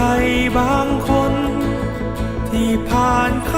ใครบางคนที่ผ่านเข้า